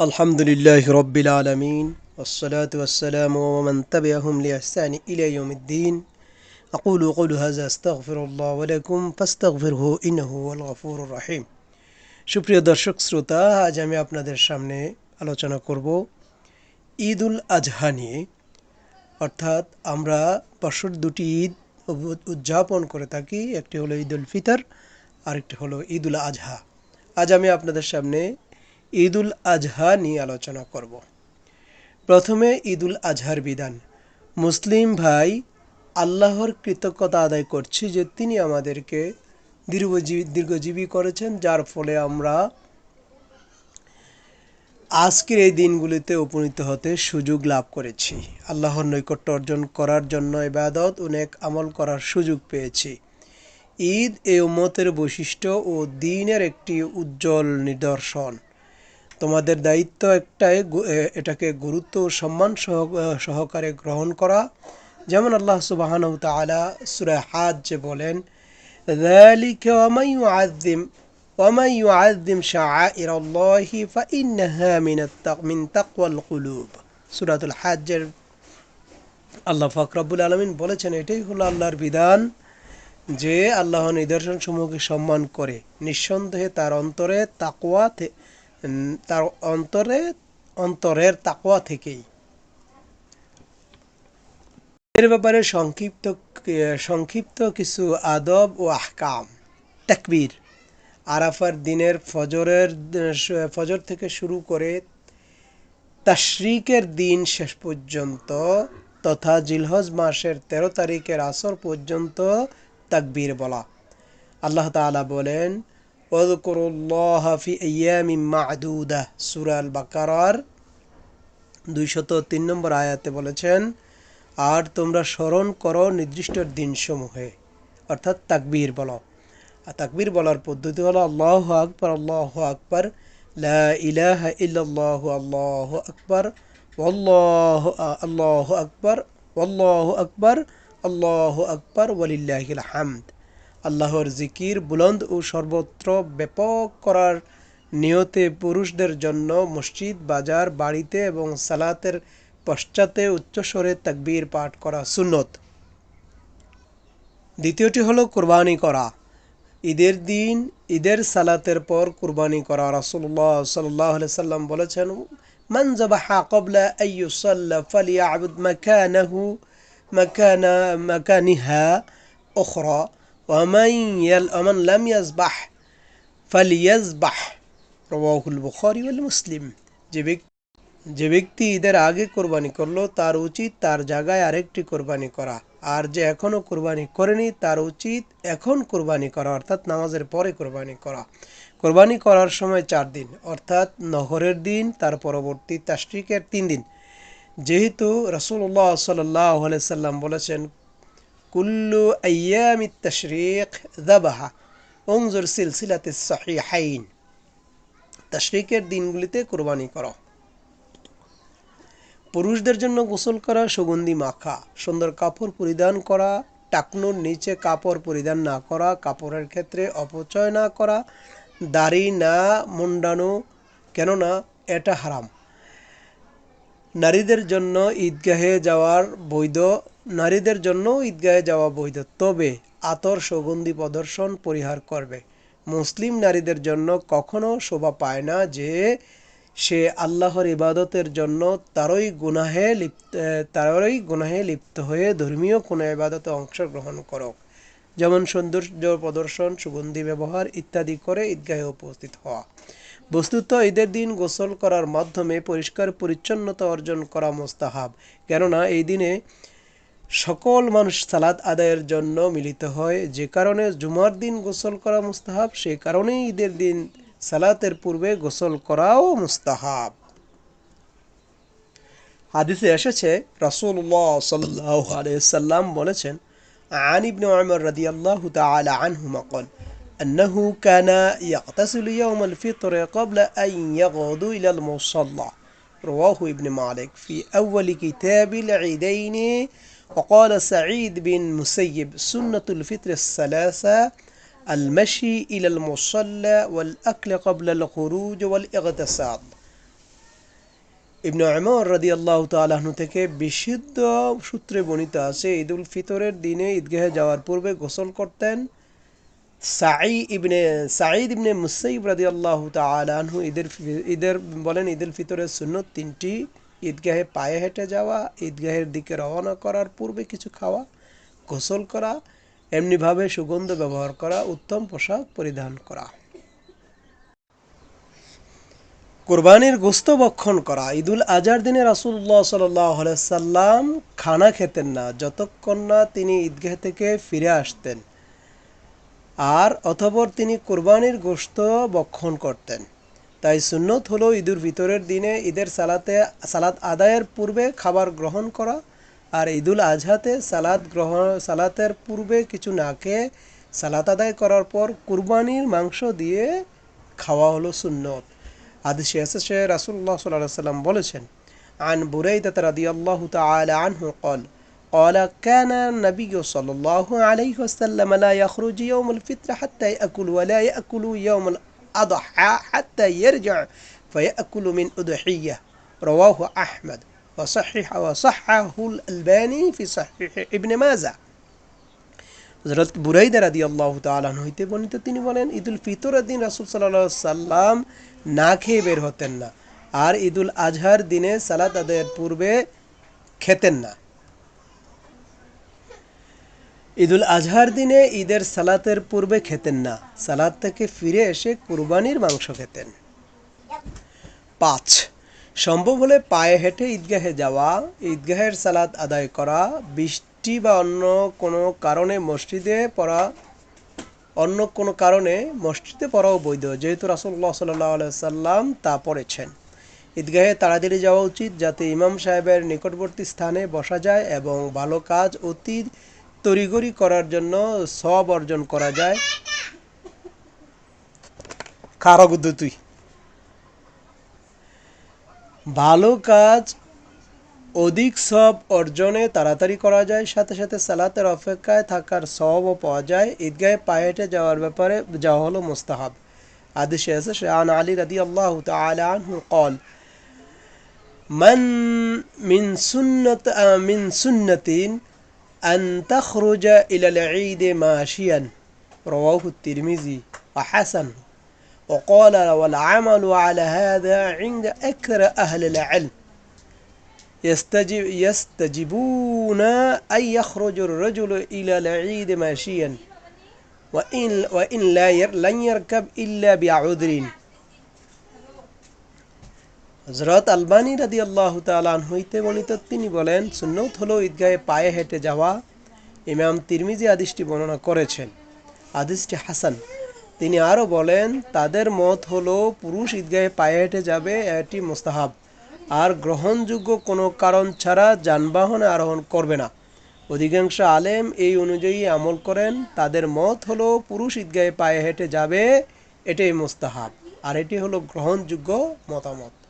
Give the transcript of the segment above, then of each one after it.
الحمد لله رب العالمين والصلاة والسلام ومن تبعهم لإحسان إلى يوم الدين أقول قول هذا أستغفر الله ولكم فاستغفره إنه هو الغفور الرحيم সুপ্রিয় দর্শক শ্রোতা আজ আমি আপনাদের সামনে আলোচনা করব ঈদ উল আজহা নিয়ে অর্থাৎ আমরা বছর দুটি ঈদ উদ- উদযাপন করে থাকি একটি হলো ঈদ উল ফিতর আরেকটি হলো ঈদ উল আজহা আজ আমি আপনাদের সামনে ঈদ উল আজহা নিয়ে আলোচনা করব। প্রথমে ঈদ উল আজহার বিধান। মুসলিম ভাই, আল্লাহর কৃতজ্ঞতা আদায় করছি যে তিনি আমাদেরকে দীর্ঘজীবী দীর্ঘজীবী করেছেন, যার ফলে আমরা আজকের এই দিনগুলিতে উপনীত হতে সুযোগ লাভ করেছি। আল্লাহর নৈকট্য অর্জন করার জন্য ইবাদত, অনেক আমল করার সুযোগ পেয়েছি। ঈদ এ উম্মতের বৈশিষ্ট্য ও দিনের একটি উজ্জ্বল নিদর্শন। তোমাদের দায়িত্ব একটাই গু- এ- এটাকে গুরুত্ব ও সম্মান সহ- সহকারে গ্রহণ করা যেমন আল্লাহ সুবাহানু তাআলা সূরা হাজ বলেন ذلك ومن يعظم ومن يعظم شعائر الله فإنها من التق من تقوى القلوب সূরাতুল হাজ্জের আল্লাহ ফাকরাবুল আলমিন বলেছেন এটাই হলো আল্লাহর বিধান যে আল্লাহ নিদর্শন সমূহকে সম্মান করে নিঃসন্দেহে তার অন্তরে তাকওয়া থে- উম, তার অন্তরে, অন্তরের তাকওয়া থেকেই। এর ব্যাপারে সংক্ষিপ্ত সংক্ষিপ্ত কিছু আদব ও আহকাম। তাকবীর। আরাফার দিনের ফজরের ফজর থেকে শুরু করে তাশরিকের দিন শেষ পর্যন্ত তথা জিলহজ মাসের তেরো তারিখের আসর পর্যন্ত তাকবীর বলা। আল্লাহ তাআলা বলেন ফি আইয়ামিম মা'দুদা সূরা আল বাকারার দুইশত তিন নম্বর আয়াতে বলেছেন, আর তোমরা স্মরণ করো নির্দিষ্ট দিনসমূহে। অর্থাৎ তাকবীর বলো। আর তাকবীর বলার পদ্ধতি হলো, আল্লাহ আকবর আল্লাহ আকবর, লা ইলাহা ইল্লাল্লাহু, আল্লাহু আকবর, ওয়াল্লাহ আল্লাহু আকবর, ওয়াল্লাহু আকবর, আল্লাহু আকবর, ওয়ালিল্লাহিল হামদ। আল্লাহর জিকির বুলন্দ ও সর্বত্র ব্যাপক করার নিয়তে পুরুষদের জন্য মসজিদ, বাজার, বাড়িতে এবং সালাতের পশ্চাতে উচ্চস্বরে তাকবীর পাঠ করা সুন্নত। দ্বিতীয়টি হলো কোরবানি করা। ঈদের দিন, ঈদের সালাতের পর কুরবানি করা। রাসূলুল্লাহ সাল্লাল্লাহু আলাইহি সাল্লাম বলেছেন, মান মাকানা, মাকানিহা উখরা। রাওয়াহুল বুখারী মুসলিম যে ব্যক্তি যে ব্যক্তি ঈদের আগে কোরবানি করল, তার উচিত তার জায়গায় আরেকটি কোরবানি করা। আর যে এখনও কোরবানি করেনি, তার উচিত এখন কোরবানি করা, অর্থাৎ নামাজের পরে কোরবানি করা। কোরবানি করার সময় চার দিন, অর্থাৎ নহরের দিন, তার পরবর্তী তাশরিকের তিন দিন। যেহেতু রসুল্লাহ সাল্লাহ সাল্লাম বলেছেন কুল্লু আয়ামি তশরিক দাবাহা। অংজুর সিলসিলাতে সহিহাইন। তাশরিকের দিনগুলিতে কোরবানি করো। পুরুষদের জন্য গোসল করা, সুগন্ধি মাখা, সুন্দর কাপড় পরিধান করা, টাকনুর নিচে কাপড় পরিধান না করা, কাপড়ের ক্ষেত্রে অপচয় না করা, দাড়ি না মুন্ডানো, কেননা এটা হারাম। নারীদের জন্য ঈদগাহে যাওয়ার বৈধ নারীদের জন্য ঈদগাহে যাওয়া বৈধ। তবে আতর সুগন্ধি প্রদর্শন পরিহার করবে। মুসলিম নারীদের জন্য কখনো শোভা পায় না যে সে আল্লাহর ইবাদতের জন্য তারই গুনাহে লিপ্ত তারই গুনাহে লিপ্ত হয়ে ধর্মীয় কোনো ইবাদতে অংশগ্রহণ করো যেমন সৌন্দর্য প্রদর্শন, সুগন্ধি ব্যবহার ইত্যাদি করে ঈদগাহে উপস্থিত হওয়া। বস্তুত ঈদের দিন গোসল করার মাধ্যমে পরিষ্কার পরিচ্ছন্নতা অর্জন করা মোস্তাহাব। কেননা এই দিনে সকল মানুষ সালাত আদায়ের জন্য মিলিত হয় যে কারণে জুমার দিন গোসল করা মুস্তাহাব সেই কারণেই ঈদের দিন সালাতের পূর্বে গোসল করাও মুস্তাহাব হাদিসে এসেছে রাসূলুল্লাহ সাল্লাল্লাহু আলাইহি সাল্লাম বলেছেন عن ابن عمر رضي الله تعالى عنهما قال أنه كان يغتسل يوم الفطر قبل أن يغدو إلى المصلى رواه ابن مالك في أول كتاب العيدين وقال سعيد بن مسيب سنة الفطر الثلاثة المشي إلى المصلى والأكل قبل الخروج والاغتسال ইবনে আমর রাদি আল্লাহ তালাহনু থেকে বিশুদ্ধ সূত্রে বর্ণিত আছে ঈদ উল ফিতরের দিনে ঈদগাহে যাওয়ার পূর্বে গোসল করতেন সাই ইবনে সাঈদ ইবনে মুসাইব রাদি আল্লাহ তালাহু ঈদের ফি- ঈদের বলেন ঈদ উল ফিতরের সুন্নত তিনটি ঈদগাহে পায়ে হেঁটে যাওয়া, ঈদগাহের দিকে রওনা করার পূর্বে কিছু খাওয়া, গোসল করা, এমনিভাবে সুগন্ধ ব্যবহার করা, উত্তম পোশাক পরিধান করা। কোরবানির গোস্ত বক্ষণ করা। ঈদুল আজহার দিনে রাসুল্লাহ সাল্লাম খানা খেতেন না, যতক্ষণ না তিনি ঈদগাহ থেকে ফিরে আসতেন। আর অথবর তিনি কোরবানির গোস্ত বক্ষণ করতেন। তাই সুন্নত হলো ঈদুল ফিতরের দিনে ঈদের সালাতে সালাত আদায়ের পূর্বে খাবার গ্রহণ করা আর ঈদুল আজহাতে সালাদ গ্রহণ সালাতের পূর্বে কিছু না খেয়ে সালাত আদায় করার পর কুরবানির মাংস দিয়ে খাওয়া হলো সুন্নত হাদিসে এসেছে রাসূলুল্লাহ সাল্লাল্লাহু আলাইহি সাল্লাম বলেছেন عن بريدة رضي الله تعالى عنه قال قال كان النبي صلى الله عليه وسلم لا يخرج يوم الفطر حتى يأكل ولا يأكل يوم الأضحى حتى يرجع فيأكل من أضحية رواه أحمد وصحح وصححه الألباني في صحيح ابن ماجه হজরত বুরাইদা রাদি আল্লাহ তালান হইতে বর্ণিত তিনি বলেন ঈদুল ফিতরের দিন রাসুল সাল্লাহ সাল্লাম না খেয়ে বের হতেন না আর ঈদুল আজহার দিনে সালাত আদায়ের পূর্বে খেতেন না ঈদুল আজহার দিনে ঈদের সালাতের পূর্বে খেতেন না। সালাদ থেকে ফিরে এসে কুরবানির মাংস খেতেন। পাঁচ, সম্ভব হলে পায়ে হেঁটে ঈদগাহে যাওয়া, ঈদগাহের সালাত আদায় করা, বৃষ্টি বা অন্য কোনো কারণে মসজিদে পড়া, অন্য কোনো কারণে মসজিদে পড়াও বৈধ, যেহেতু রাসুল্লাহ সাল্লাহ সাল্লাম তা পড়েছেন। ঈদগাহে তাড়াতাড়ি যাওয়া উচিত, যাতে ইমাম সাহেবের নিকটবর্তী স্থানে বসা যায় এবং ভালো কাজ অতি তড়িগড়ি করার জন্য সব অর্জন করা যায় খারগুদ্দ তুই ভালো কাজ অধিক সব অর্জনে তাড়াতাড়ি করা যায় সাথে সাথে সালাতের অপেক্ষায় থাকার সবও পাওয়া যায় ঈদগাহে পায়ে হেঁটে যাওয়ার ব্যাপারে যাওয়া হলো মুস্তাহাব আদেশে আছে শাহান আলী রাদি আল্লাহ তাআলা আনহু قال من من سنة آه، من سنة أن تخرج إلى العيد ماشيا. رواه الترمذي وحسن. وقال والعمل على هذا عند أكثر أهل العلم. يستجب يستجبون أن يخرج الرجل إلى العيد ماشيا. وإن وإن لا ير لن يركب إلا بعذر. হজরত আলবানী রাদি আল্লাহ তালান হইতে বর্ণিত তিনি বলেন, সুন্নত হলো ঈদগাহে পায়ে হেঁটে যাওয়া। ইমাম তিরমিজি আদিসটি বর্ণনা করেছেন। আদিসটি হাসান। তিনি আরও বলেন, তাদের মত হলো, পুরুষ ঈদগাহে পায়ে হেঁটে যাবে, এটি মোস্তাহাব। আর গ্রহণযোগ্য কোনো কারণ ছাড়া যানবাহনে আরোহণ করবে না। অধিকাংশ আলেম এই অনুযায়ী আমল করেন, তাদের মত হলো, পুরুষ ঈদগাহে পায়ে হেঁটে যাবে, এটাই মোস্তাহাব। আর এটি হলো গ্রহণযোগ্য মতামত।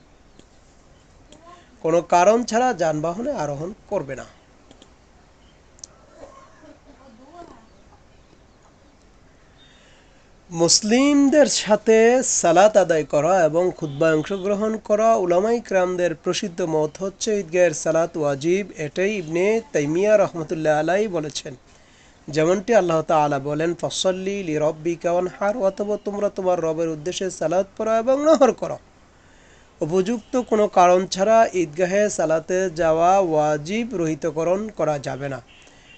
কোনো কারণ ছাড়া যানবাহনে আরোহণ করবে না। মুসলিমদের সাথে সালাত আদায় করা এবং খুদ্ায় অংশগ্রহণ করা উলামাই ক্রামদের প্রসিদ্ধ মত হচ্ছে ঈদগাহের সালাত ওয়াজিব, এটাই ইবনে তাইমিয়া রহমতুল্লাহ আলাই বলেছেন। যেমনটি আল্লাহ তাআলা বলেন, ফসল্লি লি রব্বি কাওয়ান হার অথবা তোমরা তোমার রবের উদ্দেশ্যে সালাত পড়ো এবং নহর করো। উপযুক্ত কোনো কারণ ছাড়া ঈদগাহে সালাতে যাওয়া ওয়াজিব রহিতকরণ করা যাবে না।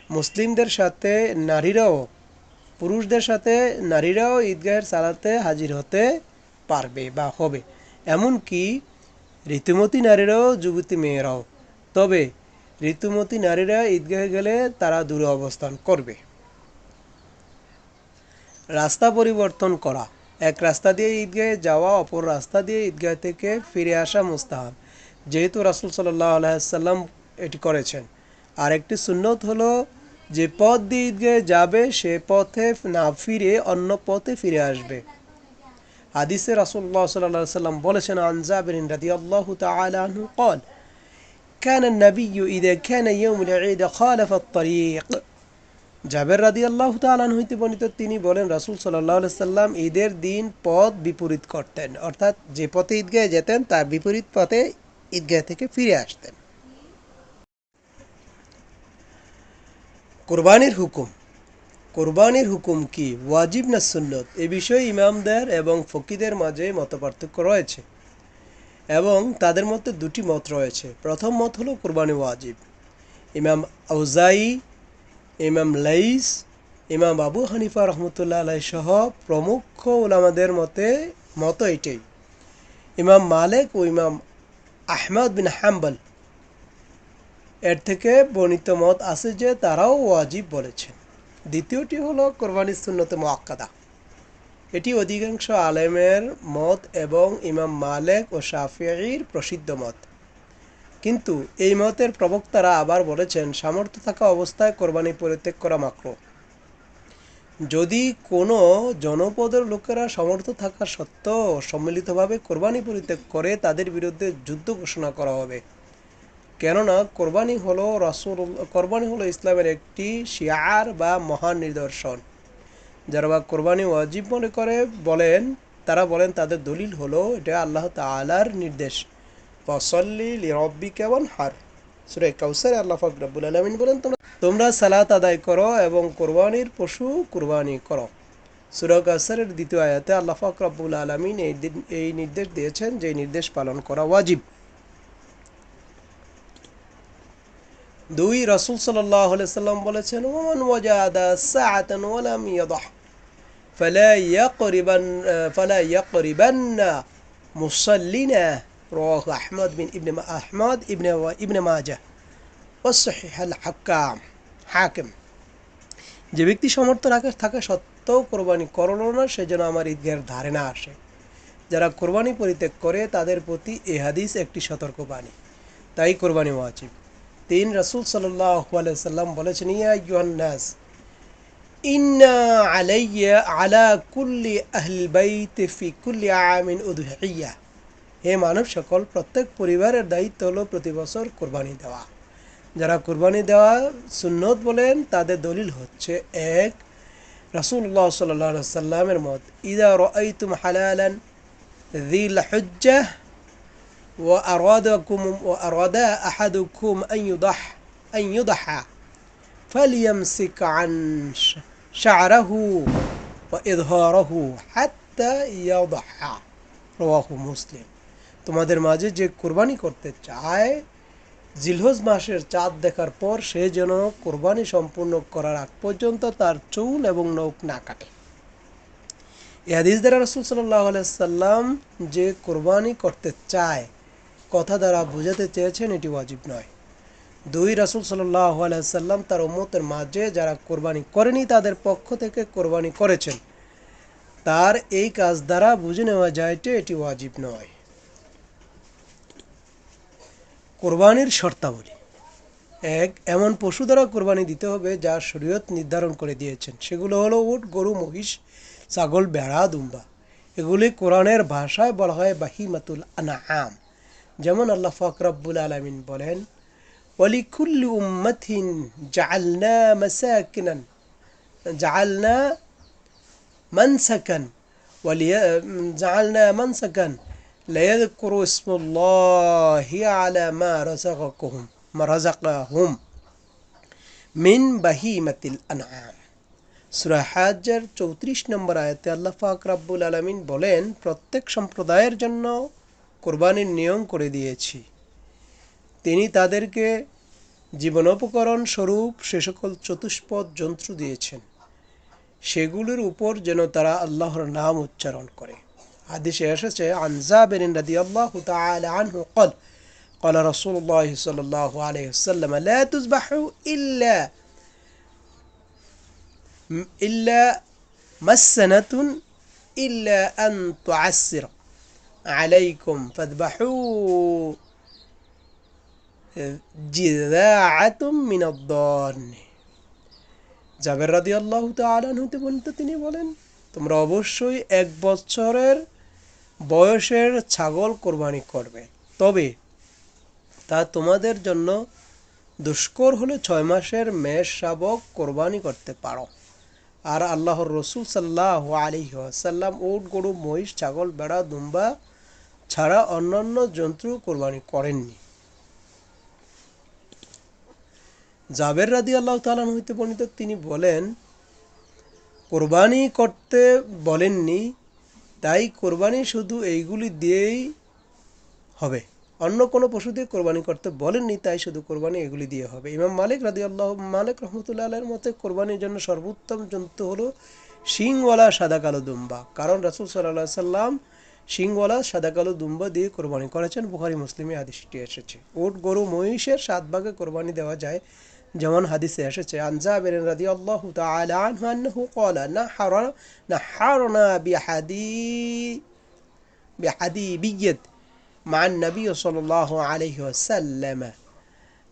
মুসলিমদের সাথে নারীরাও, পুরুষদের সাথে নারীরাও ঈদগাহের সালাতে হাজির হতে পারবে বা হবে। এমনকি ঋতুমতী নারীরাও যুবতী মেয়েরাও। তবে ঋতুমতী নারীরা ঈদগাহে গেলে তারা দূরে অবস্থান করবে। রাস্তা পরিবর্তন করা এক রাস্তা দিয়ে ঈদগাহে যাওয়া অপর রাস্তা দিয়ে ঈদগাহ থেকে ফিরে আসা মুস্তাহাব যেহেতু রাসুল সাল্লাহ আলাইসাল্লাম এটি করেছেন আর একটি সুন্নত হলো যে পথ দিয়ে ঈদগাহে যাবে সে পথে না ফিরে অন্য পথে ফিরে আসবে হাদিসে রাসুল্লাহ সাল্লাহ সাল্লাম বলেছেন আনজাবিন রাদি আল্লাহ তালু قال كان النبي إذا كان يوم العيد خالف الطريق জাবের রাদি আল্লাহ তালান হইতে বর্ণিত, তিনি বলেন, রাসুল সাল্লাহ সাল্লাম ঈদের দিন পথ বিপরীত করতেন। অর্থাৎ যে পথে ঈদগাহে যেতেন, তার বিপরীত পথে ঈদগাহ থেকে ফিরে আসতেন। কোরবানির হুকুম। কোরবানির হুকুম কি? ওয়াজিব না সুন্নত? এ বিষয়ে ইমামদের এবং ফকিদের মাঝে মতপার্থক্য রয়েছে এবং তাদের মধ্যে দুটি মত রয়েছে। প্রথম মত হলো কোরবানি ওয়াজিব। ইমাম আউজাই ইমাম লাইস, ইমাম আবু হানিফা রহমতুল্লাহ আলাই সহ প্রমুখ ওলামাদের মতে, মত এটাই। ইমাম মালেক ও ইমাম আহমদ বিন হাম্বল, এর থেকে বর্ণিত মত আছে যে তারাও ওয়াজিব বলেছেন। দ্বিতীয়টি হলো কোরবানি সুন্নতে মোয়াক্কাদা এটি অধিকাংশ আলেমের মত এবং ইমাম মালেক ও শাফিঈর প্রসিদ্ধ মত। কিন্তু এই মতের প্রবক্তারা আবার বলেছেন, সামর্থ্য থাকা অবস্থায় কোরবানি পরিত্যাগ করা মাত্র যদি কোনো জনপদের লোকেরা সমর্থ থাকা সত্ত্বেও সম্মিলিতভাবে কোরবানি পরিত্যাগ করে, তাদের বিরুদ্ধে যুদ্ধ ঘোষণা করা হবে। কেননা, কোরবানি হলো রসুল কোরবানি হলো ইসলামের একটি শিয়ার বা মহান নিদর্শন। যারা বা কোরবানি ওয়াজিব মনে করে বলেন, তারা বলেন তাদের দলিল হলো, এটা আল্লাহ তালার নির্দেশ। ফসল্লি লিরব্বি কেমন হার সুরে কাউসার আল্লাহ ফাকরাবুল আলমিন বলেন, তোমরা তোমরা সালাত আদায় করো এবং কোরবানির পশু কোরবানি করো। সুরা কাউসারের দ্বিতীয় আয়াতে আল্লাহ ফাকরাবুল আলমিন এই এই নির্দেশ দিয়েছেন যে নির্দেশ পালন করা ওয়াজিব। দুই রসুল সাল্লাহ সাল্লাম বলেছেন, ওমান ওয়াজাদা সাআতান ওয়ালাম ইয়াদাহ, ফালা ইয়াকরিবান ফালা ইয়াকরিবান্না মুসাল্লিনা رواه أحمد بن ابن أحمد ابن ابن ماجه والصحيح الحكام حاكم যে ব্যক্তি সমর্থ রাখে থাকা সত্ত্বেও কোরবানি করল না সে যেন আমার ঈদগাহের ধারে না আসে যারা কোরবানি পরিত্যাগ করে তাদের প্রতি এ হাদিস একটি সতর্কবাণী তাই কোরবানি ওয়াজিব তিন রসুল সাল্লাম বলেছেন ইয়া ইউহান্নাস ইন্না আলাইয়া আলা কুল্লি আহল বাইত ফি কুল্লি আমিন উদহিয়া হে মানব সকল প্রত্যেক পরিবারের দায়িত্ব হলো প্রতি বছর কোরবানি দেওয়া যারা কোরবানি দেওয়া সুন্নত বলেন তাদের দলিল হচ্ছে এক রাসুল্লাহ সাল্লাহ সাল্লামের মত ইদা রাইতুম হালালান ذي الحجة وأرادكم وأراد أحدكم أن يضح أن يضحى فليمسك عن شعره وإظهاره حتى يضحى رواه مسلم তোমাদের মাঝে যে কোরবানি করতে চায়, জিলহজ মাসের চাঁদ দেখার পর সে যেন কোরবানি সম্পূর্ণ করার আগ পর্যন্ত তার চুল এবং নৌক না কাটে। এ দ্বারা রসুল সাল্লাহ সাল্লাম যে কোরবানি করতে চায়, কথা দ্বারা বোঝাতে চেয়েছেন এটি ওয়াজিব নয়। দুই, রাসুল সাল্লাহ সাল্লাম তার উম্মতের মাঝে যারা কোরবানি করেনি তাদের পক্ষ থেকে কোরবানি করেছেন। তার এই কাজ দ্বারা বুঝে নেওয়া যায় যে এটি ওয়াজিব নয়। কোরবানির শর্তাবলী। এক, এমন পশু দ্বারা কোরবানি দিতে হবে যা শরীয়ত নির্ধারণ করে দিয়েছেন। সেগুলো হলো উট, গরু, মহিষ, ছাগল বেড়া দুম্বা। এগুলি কোরআনের ভাষায় বলা হয় বাহিমাতুল আনাআম। যেমন আল্লাহ ফকরাবুল আলমিন বলেন জালনা মাসাকিনান জালনা মানসাকান ليذكروا اسم الله على ما رزقهم ما رزقهم من بهيمة الأنعام সুরা হাজার চৌত্রিশ নম্বর আয়াতে আল্লাহ পাক রাব্বুল আলমিন বলেন প্রত্যেক সম্প্রদায়ের জন্য কোরবানির নিয়ম করে দিয়েছি তিনি তাদেরকে জীবনোপকরণ স্বরূপ সে সকল চতুষ্পদ যন্ত্র দিয়েছেন সেগুলির উপর যেন তারা আল্লাহর নাম উচ্চারণ করে হাদিসে এসেছে আনজা বেরিন রাদি আল্লাহ আনহু قال قال رسول الله صلى الله عليه وسلم لا تذبحوا إلا إلا مسنة إلا أن تعسر عليكم فاذبحوا جذاعة من الضان জাবের রাদি আল্লাহ তালানহতে বলতে তিনি বলেন তোমরা অবশ্যই এক বছরের বয়সের ছাগল কোরবানি করবে। তবে তা তোমাদের জন্য দুষ্কর হলে ছয় মাসের মেষ শাবক কোরবানি করতে পারো। আর আল্লাহর রসুল সাল্লাহ আলী সাল্লাম উট, গরু, মহিষ, ছাগল বেড়া দুম্বা ছাড়া অন্যান্য জন্তু কোরবানি করেননি। জাবের রাদি আল্লাহ তালান হইতে বর্ণিত তিনি বলেন, কোরবানি করতে বলেননি তাই কোরবানি শুধু এইগুলি দিয়েই হবে। অন্য কোনো পশু দিয়ে কোরবানি করতে বলেননি, তাই শুধু কোরবানি এগুলি দিয়ে হবে। ইমাম মালিক রাদি আল্লাহ মালিক রহমতুল্লাহ আলের মতে কোরবানির জন্য সর্বোত্তম জন্তু হলো শিংওয়ালা সাদা কালো দুম্বা। কারণ রাসুল সাল্লাহ সাল্লাম শিংওয়ালা সাদা কালো দুম্বা দিয়ে কোরবানি করেছেন। বুখারি, মুসলিমে হাদিসটি এসেছে। উট, গরু, মহিষের সাত ভাগে কোরবানি দেওয়া যায়। যেমন হাদিসে এসেছে আনজা বেরেন রাদি আল্লাহ তাআলা আনহু আন্নাহু ক্বালা নাহারা নাহারনা বিহাদি بحديبية مع النبي صلى الله عليه وسلم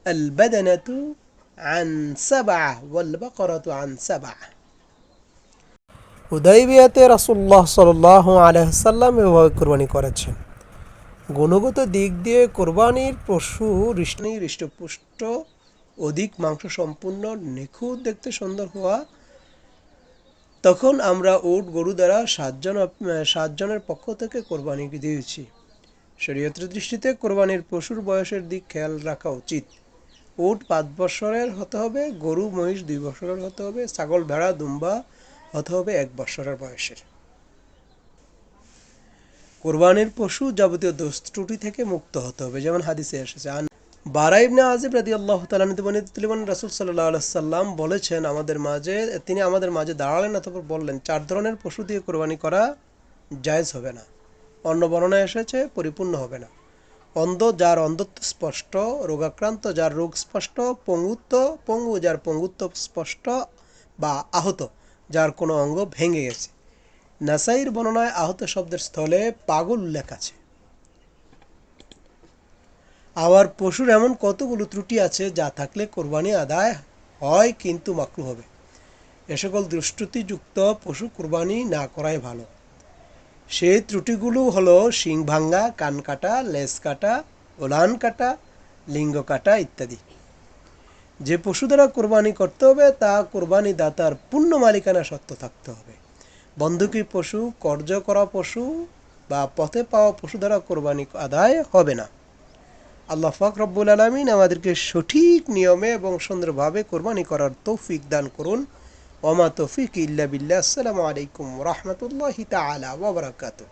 البدنة عن سبعة والبقرة عن سبعة হুদাইবিয়াতে রাসুল্লাহ সাল্লাহ আলহাম এভাবে কোরবানি করেছেন গুণগত দিক দিয়ে কোরবানির পশু হৃষ্ণী হৃষ্টপুষ্ট অধিক মাংস সম্পূর্ণ নিখুঁত দেখতে সুন্দর হওয়া, তখন আমরা উট গরু দ্বারা সাতজন সাতজনের পক্ষ থেকে কোরবানি দিয়েছি। শরীয়তের দৃষ্টিতে কোরবানির পশুর বয়সের দিক খেয়াল রাখা উচিত। উট পাঁচ বছরের হতে হবে, গরু, মহিষ দুই বছরের হতে হবে, ছাগল, ভেড়া, দুম্বা হতে হবে এক বছরের বয়সের। কোরবানির পশু যাবতীয় দোষ ত্রুটি থেকে মুক্ত হতে হবে, যেমন হাদিসে এসেছে বারা ইবনে আজিব রাদি আল্লাহ তালানিতে বর্ণিত তিলিমান রাসুল সাল্লাহ সাল্লাম বলেছেন আমাদের মাঝে, তিনি আমাদের মাঝে দাঁড়ালেন অথবা বললেন, চার ধরনের পশু দিয়ে কোরবানি করা জায়েজ হবে না। অন্য বর্ণনা এসেছে, পরিপূর্ণ হবে না। অন্ধ যার অন্ধত্ব স্পষ্ট, রোগাক্রান্ত যার রোগ স্পষ্ট, পঙ্গুত্ব, পঙ্গু যার পঙ্গুত্ব স্পষ্ট বা আহত যার কোনো অঙ্গ ভেঙে গেছে। নাসাইর বর্ণনায় আহত শব্দের স্থলে পাগল উল্লেখ আছে। আবার পশুর এমন কতগুলো ত্রুটি আছে যা থাকলে কোরবানি আদায় হয় কিন্তু মাকরু হবে। এ সকল দুষ্টুতিযুক্ত পশু কোরবানি না করাই ভালো। সেই ত্রুটিগুলো হলো শিং ভাঙ্গা, কান কাটা, লেজ কাটা, ওলান কাটা, লিঙ্গ কাটা ইত্যাদি। যে পশু দ্বারা কোরবানি করতে হবে, তা কোরবানি দাতার পূর্ণ মালিকানা সত্য থাকতে হবে। বন্ধুকি পশু, কর্য করা পশু বা পথে পাওয়া পশু দ্বারা কোরবানি আদায় হবে না। আল্লাহ ফাক রব্বুল আলমিন আমাদেরকে সঠিক নিয়মে এবং সুন্দরভাবে কোরবানি করার তৌফিক দান করুন। ওমা তৌফিক ইল্লা বিল্লা আসসালামু আলাইকুম রহমতুল্লাহ তালা ওবরাকাতু